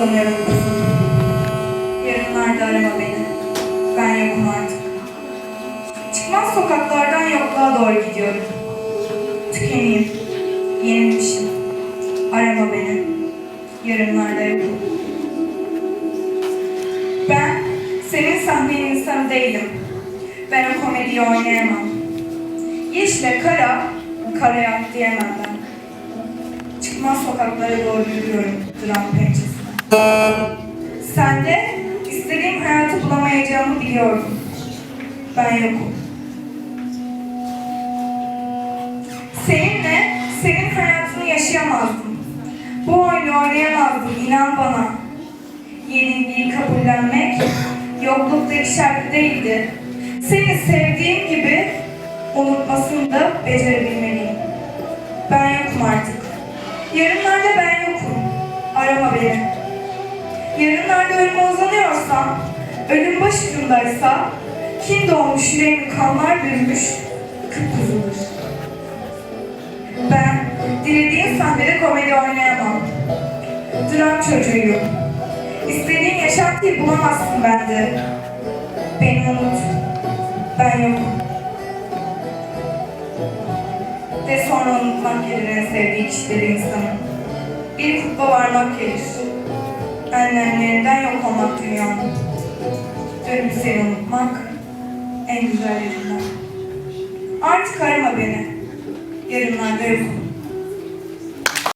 kızım. Yarınlarda arama beni. Ben yokum artık. Çıkmaz sokaklardan yokluğa doğru gidiyorum. Tükeneyim. Yenilmişim. Arama beni. Yarınlarda yokum. Ben senin sahnenin insanı değilim. Ben o komediyi oynayamam. Yeşile kara, karaya diyemem ben. Çıkmaz sokaklara doğru yürüyorum dram pençesine. Sen de istediğim hayatı bulamayacağımı biliyordun. Ben yokum. Seninle senin hayatını yaşayamazdım. Bu oyunu oynayamazdım inan bana. Yenilgiyi kabullenmek yoklukta bir şart değildi. Seni sevdiğim gibi unutmasını da becerebilmeliyim. Ben yokum artık. Yarınlarda ben yokum. Arama beni. Yarınlarda ölüme uzanıyorsam, ölüm başucundaysa, kim doğmuş yüreğimi kanlar bürümüş, kıpkızılır. Ben dilediğin sahnede komedi oynayamam. Dram çocuğuyum. İstediğin yaşantıyı bulamazsın bende. Beni unut. Ben yokum. Ve sonra unutmak en sevdiği kişileri insanın. Bir kutba varmak gelir. Annemlerinden yok olmak dünyanın. Dönüp seni unutmak en güzellerinden. Artık arama beni. Yarınlarda yokum.